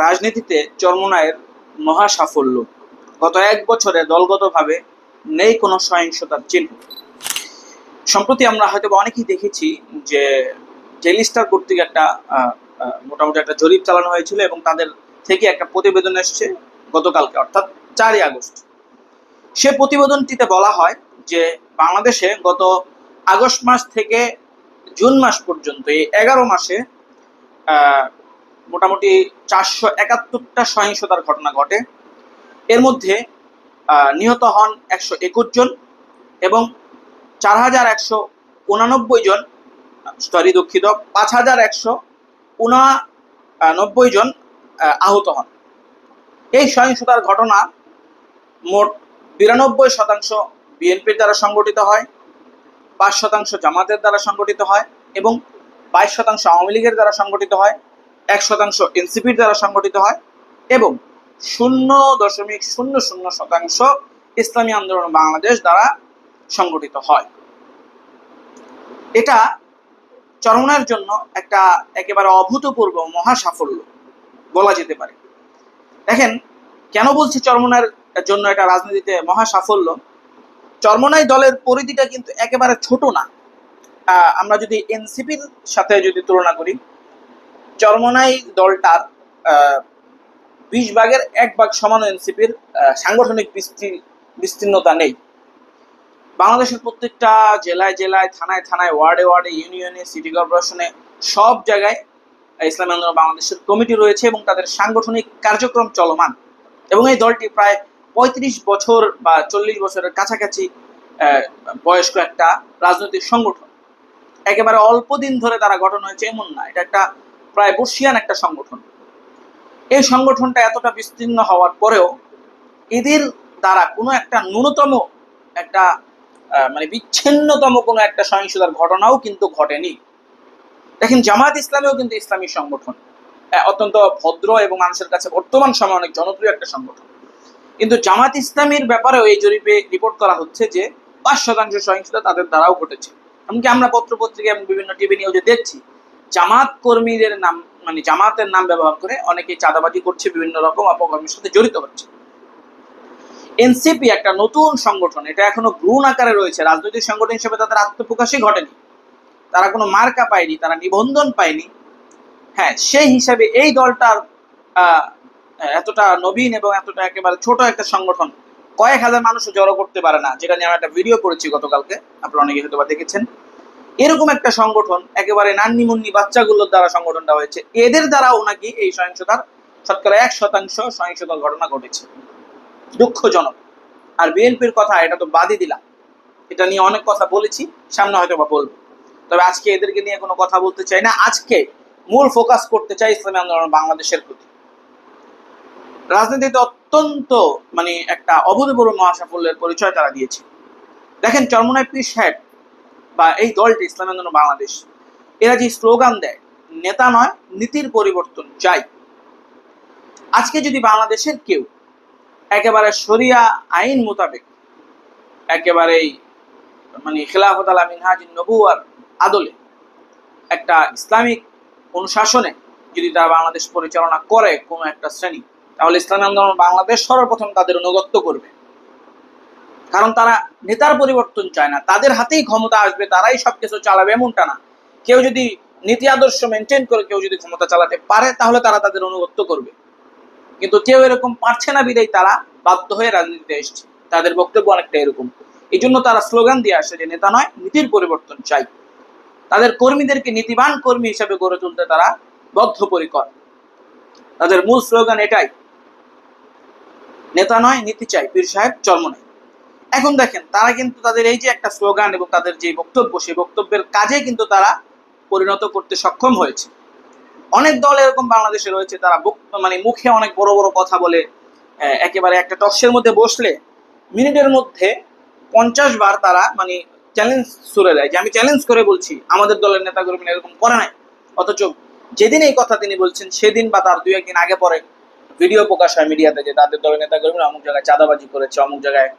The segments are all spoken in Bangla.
রাজনীতিতে চরমোনায়ের মহা সাফল্য। গত এক বছরে দলগতভাবে নেই কোনো সহিংসতার চিহ্ন। সম্প্রতি আমরা হয়তো অনেকেই দেখেছি যে জেলিস্টার কর্তৃক একটা মোটামুটি একটা জরিপ চালানো হয়েছিল এবং তাদের থেকে একটা প্রতিবেদন এসছে গতকালকে, অর্থাৎ চারই আগস্ট। সে প্রতিবেদনটিতে বলা হয় যে বাংলাদেশে গত আগস্ট মাস থেকে জুন মাস পর্যন্ত, এই এগারো মাসে মোটামুটি চারশো একাত্তরটা সহিংসতার ঘটনা ঘটে। এর মধ্যে নিহত হন একশো একুশ জন এবং চার হাজার একশো উনানব্বই জন সরি দুঃখিত, পাঁচ হাজার একশো উনানব্বই জন আহত হন। এই সহিংসতার ঘটনা মোট বিরানব্বই শতাংশ বিএনপির দ্বারা সংগঠিত হয়, পাঁচ শতাংশ জামাতের দ্বারা সংগঠিত হয় এবং বাইশ শতাংশ আওয়ামী লীগের দ্বারা সংগঠিত হয়। এক শতাংশ এনসিপির দ্বারা সংগঠিত হয় এবং শূন্য দশমিক শূন্য শূন্য শতাংশ ইসলামী আন্দোলন বাংলাদেশ দ্বারা সংগঠিত হয়। এটা চরমনার জন্য একটা একেবারে অভূতপূর্ব মহা সাফল্য। বলা যেতে পারে। দেখেন, কেন বলছি চরমনার জন্য এটা রাজনীতিতে মহা সাফল্য? চরমনাই দলের পরিধিটা কিন্তু একেবারে ছোট না। আমরা যদি এনসিপির সাথে যদি তুলনা করি চরমনাই দলটার বিশ ভাগের এক ভাগ সমান এনসিপির সাংগঠনিক বিস্তীর্ণতা নেই। বাংলাদেশের প্রত্যেকটা জেলায় জেলায়, থানায় থানায়, ওয়ার্ডে ওয়ার্ডে, ইউনিয়নে, সিটি কর্পোরেশনে, সব জায়গায় ইসলামী আন্দোলন বাংলাদেশের কমিটি রয়েছে এবং তাদের সাংগঠনিক কার্যক্রম চলমান। এবং এই দলটি প্রায় পঁয়ত্রিশ বছর বা চল্লিশ বছরের কাছাকাছি বয়স্ক একটা রাজনৈতিক সংগঠন। একেবারে অল্প দিন ধরে তারা গঠন হয়েছে এমন না। এটা একটা প্রায় বর্ষিয়ান একটা সংগঠন। এই সংগঠনটা এতটা বিস্তীর্ণ হওয়ার পরেও এদের দ্বারা কোনো একটা ন্যূনতম একটা মানে বিচ্ছিন্নতম কোনো একটা সহিংসতার ঘটনাও কিন্তু ঘটেনি। দেখেন জামাত ইসলামেও কিন্তু ইসলামী সংগঠন অত্যন্ত ভদ্র এবং মানুষের কাছে বর্তমান সময়ে অনেক জনপ্রিয় একটা সংগঠন। কিন্তু জামাত ইসলামের ব্যাপারেও এই জরিপে রিপোর্ট করা হচ্ছে যে পাঁচ শতাংশ সহিংসতা তাদের দ্বারাও ঘটেছে। এমনকি আমরা পত্র পত্রিকা এবং বিভিন্ন টিভি নিউজে দেখছি জামাত কর্মীদের নাম মানে জামাতের নাম ব্যবহার করে অনেকে চাঁদাবাজি করছে, বিভিন্ন রকম অপকর্মের সাথে জড়িত হচ্ছে। এনসিপি একটা নতুন সংগঠন, এটা এখনও ভ্রূণ আকারে রয়েছে। রাজনৈতিক সংগঠন হিসেবে তাদের আত্মপ্রকাশই ঘটেনি। তারা কোনো মার্কা পায়নি, তারা নিবন্ধন পায়নি। হ্যাঁ সেই হিসাবে এই দলটার এতটা নবীন এবং এতটা একেবারে ছোট একটা সংগঠন, কয়েক হাজার মানুষ জড়ো করতে পারে না। যেটা নিয়ে আমি একটা ভিডিও করেছি গতকালকে, আপনারা অনেকে হয়তো দেখেছেন। এরকম একটা সংগঠন, একেবারে নান্নি মুন্নি বাচ্চাগুলোর দ্বারা সংগঠনটা হয়েছে। এদের দ্বারাও নাকি এই সহিংসতার শতকরা এক শতাংশ সহিংসতার ঘটনা ঘটেছে। দুঃখজনক। আর বিএনপির কথা এটা তো বাদই দিলাম। এটা নিয়ে অনেক কথা বলেছি, সামনে হয়তো বা বলব। তবে আজকে এদেরকে নিয়ে কোনো কথা বলতে চাই না। আজকে মূল ফোকাস করতে চাই ইসলামী আন্দোলন বাংলাদেশের প্রতি। রাজনীতিতে অত্যন্ত মানে একটা অভূতপূর্ব মহাসাফল্যের পরিচয় তারা দিয়েছে। দেখেন চরমনায় পীর সাহেব বা এই দলটি ইসলামী আন্দোলন বাংলাদেশ। এরা যে স্লোগান দেয়, নেতা নয়, নীতির পরিবর্তন চাই। আজকে যদি বাংলাদেশের কেউ একেবারে শরিয়া আইন মোতাবেক একেবারেই মানে খেলাফত আলা মিনহাজ নবুয়ার আদলে একটা ইসলামিক অনুশাসনে যদি তারা বাংলাদেশ পরিচালনা করে কোনো একটা শ্রেণি, তাহলে ইসলামী আন্দোলন বাংলাদেশ সর্বপ্রথম তাদের অনুগত্য করবে। কারণ তারা নেতার পরিবর্তন চায় না। তাদের হাতেই ক্ষমতা আসবে, তারাই সবকিছু চালাবে, এমনটা না। কেউ যদি নীতি আদর্শ মেনটেন করে, কেউ যদি ক্ষমতা চালাতে পারে, তাহলে তারা তাদের অনুগত্য করবে। কিন্তু কেউ এরকম পারছে না বিদায়, তারা বাধ্য হয়ে রাজনীতিতে এসছে। তাদের বক্তব্য অনেকটা এরকম। এই জন্য তারা স্লোগান দিয়ে আসে যে, নেতা নয়, নীতির পরিবর্তন চাই। তাদের কর্মীদেরকে নীতিবান কর্মী হিসেবে গড়ে তুলতে তারা বদ্ধপরিকর। তাদের মূল স্লোগান এটাই, নেতা নয়, নীতি চাই। পীর সাহেব নেয় এখন দেখেন, তারা কিন্তু তাদের এই যে একটা স্লোগান এবং তাদের যে বক্তব্য, সেই বক্তব্যের কাজে কিন্তু তারা পরিণত করতে সক্ষম হয়েছে। অনেক দল এরকম বাংলাদেশে রয়েছে, তারা মানে মুখে অনেক বড় বড় কথা বলে একেবারে একটা টক্সের মধ্যে বসলে মিনিটের মধ্যে পঞ্চাশ বার তারা মানে চ্যালেঞ্জ সুরে দেয়। যে আমি চ্যালেঞ্জ করে বলছি, আমাদের দলের নেতা কর্মী এরকম করে নাই। অথচ যেদিন এই কথা তিনি বলছেন, সেদিন বা তার দুই একদিন আগে পরে ভিডিও প্রকাশ হয় মিডিয়াতে যে তাদের দলের নেতা কর্মীরা অমুক জায়গায় চাঁদাবাজি করেছে, অমুক জায়গায়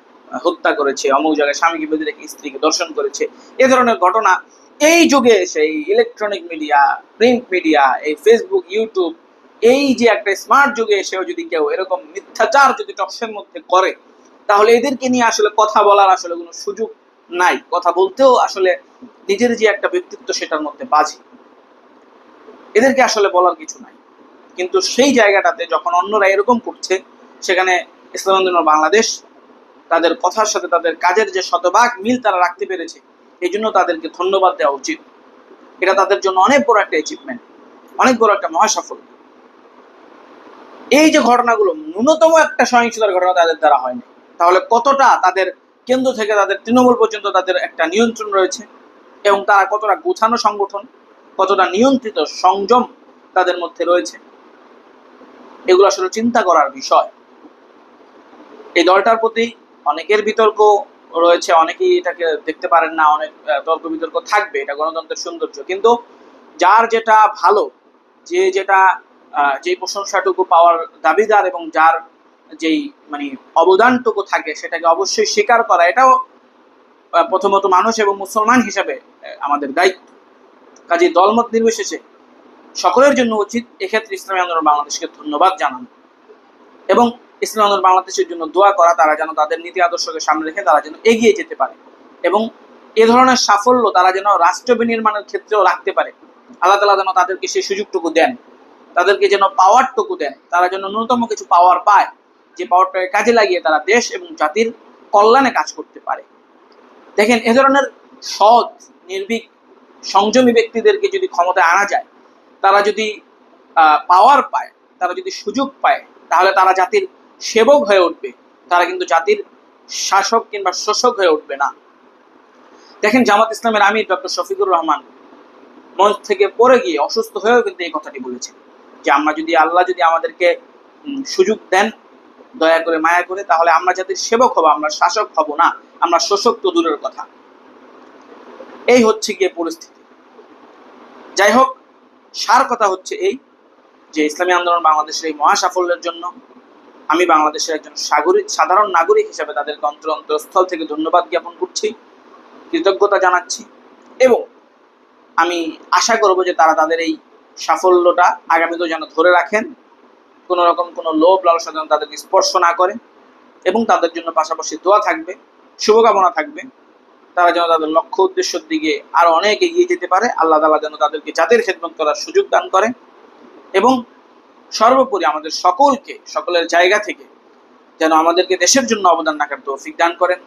হত্যা করেছে, অমুক জায়গায় স্বামীকে বেঁধে রেখে স্ত্রীকে দর্শন করেছে, এ ধরনের ঘটনা এই যুগে এসে এই ইলেকট্রনিক মিডিয়া প্রিন্ট মিডিয়া এই ফেসবুক ইউটিউব এই যে একটা স্মার্ট যুগে এসেও যদি কেউ এরকম মিথ্যাচার যদি টক্সের মধ্যে করে, তাহলে এদেরকে নিয়ে আসলে কথা বলার আসলে কোনো সুযোগ নাই। কথা বলতেও আসলে নিজের যে একটা ব্যক্তিত্ব সেটার মধ্যে বাজে। এদেরকে আসলে বলার কিছু নাই। কিন্তু সেই জায়গাটাতে যখন অন্যরা এরকম করছে, সেখানে ইসলাম বাংলাদেশ তাদের কথার সাথে তাদের কাজের যে শতভাগ মিল তারা রাখতে পেরেছে, এই জন্য তাদেরকে ধন্যবাদ দেওয়া উচিত। এটা তাদের জন্য অনেক বড় একটা অ্যাচিভমেন্ট অনেক বড় একটা মহাসাফল্য। এই যে ঘটনাগুলো ন্যূনতম একটা সহিংসতার ঘটনা তাদের দ্বারা হয়নি তাহলে কতটা তাদের কেন্দ্র থেকে তাদের তৃণমূল পর্যন্ত তাদের একটা নিয়ন্ত্রণ রয়েছে এবং তারা কতটা গোছানো সংগঠন, কতটা নিয়ন্ত্রিত সংযম তাদের মধ্যে রয়েছে? এগুলো আসলে চিন্তা করার বিষয়। এই দলটার প্রতি অনেকের বিতর্ক রয়েছে, অনেকেই এটাকে দেখতে পারেন না, অনেক তর্ক বিতর্ক থাকবে, এটা গণতন্ত্রের সৌন্দর্য। কিন্তু যার যেটা ভালো, যে যেটা যেই প্রশংসাটুকু পাওয়ার দাবিদার এবং যার যেই মানে অবদানটুকু থাকে, সেটাকে অবশ্যই স্বীকার করা, এটাও প্রথমত মানুষ এবং মুসলমান হিসাবে আমাদের দায়িত্ব। কাজে দলমত নির্বিশেষে সকলের জন্য উচিত, এক্ষেত্রে ইসলামী আন্দোলন বাংলাদেশকে ধন্যবাদ জানানো। এবং ইসলাম বাংলাদেশের জন্য দোয়া করা, তারা যেন তাদের নীতি আদর্শকে সামনে রেখে তারা যেন এগিয়ে যেতে পারে এবং এ ধরনের সাফল্য তারা যেন রাষ্ট্র বিনির্মাণের ক্ষেত্রেও রাখতে পারে। আল্লাহ তালা যেন তাদেরকে সেই সুযোগটুকু দেন, তাদেরকে যেন পাওয়ারটুকু দেন, তারা যেন ন্যূনতম কিছু পাওয়ার পায়, যে পাওয়ারটাকে কাজে লাগিয়ে তারা দেশ এবং জাতির কল্যাণে কাজ করতে পারে। দেখেন, এ ধরনের সৎ, নির্ভীক, সংযমী ব্যক্তিদেরকে যদি ক্ষমতায় আনা যায়, তারা যদি পাওয়ার পায়, তারা যদি সুযোগ পায়, তাহলে তারা জাতির সেবক হয়ে উঠবে। তারা কিন্তু জাতির শাসক কিংবা শোষক হয়ে উঠবে না। দেখেন জামাত ইসলামের আমির ডক্টর শফিকুর রহমান মঞ্চ থেকে পড়ে গিয়ে অসুস্থ হয়েও কিন্তু এই কথাটি বলেছেন যে, আমরা যদি আল্লাহ যদি আমাদেরকে সুযোগ দেন, দয়া করে মায়া করে, তাহলে আমরা জাতির সেবক হব, আমরা শাসক হব না, আমরা শোষক তো দূরের কথা। এই হচ্ছে গিয়ে পরিস্থিতি। যাই হোক, সার কথা হচ্ছে এই যে, ইসলামী আন্দোলন বাংলাদেশের এই মহা সাফল্যের জন্য আমি বাংলাদেশের একজন সাগরিক, সাধারণ নাগরিক হিসেবে তাদেরকে অন্তর, অন্তরস্থল থেকে ধন্যবাদ জ্ঞাপন করছি, কৃতজ্ঞতা জানাচ্ছি এবং আমি আশা করব যে তারা তাদের এই সাফল্যটা আগামীতেও যেন ধরে রাখেন কোনো রকম কোনো লোভ লালসা যেন তাদেরকে স্পর্শ না করে এবং তাদের জন্য পাশাপাশি দোয়া থাকবে, শুভকামনা থাকবে, তারা যেন তাদের লক্ষ্য উদ্দেশ্যের দিকে আরও অনেক এগিয়ে যেতে পারে, আল্লাহ তালা যেন তাদেরকে জাতির খেদমত করার সুযোগ দান করে এবং সর্বোপরি আমাদের সকলকে, সকলের জায়গা থেকে যেন আমাদেরকে দেশের জন্য অবদান রাখার তৌফিক দান করেন।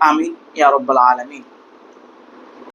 আমিন, ইয়া রব্বাল আলামিন।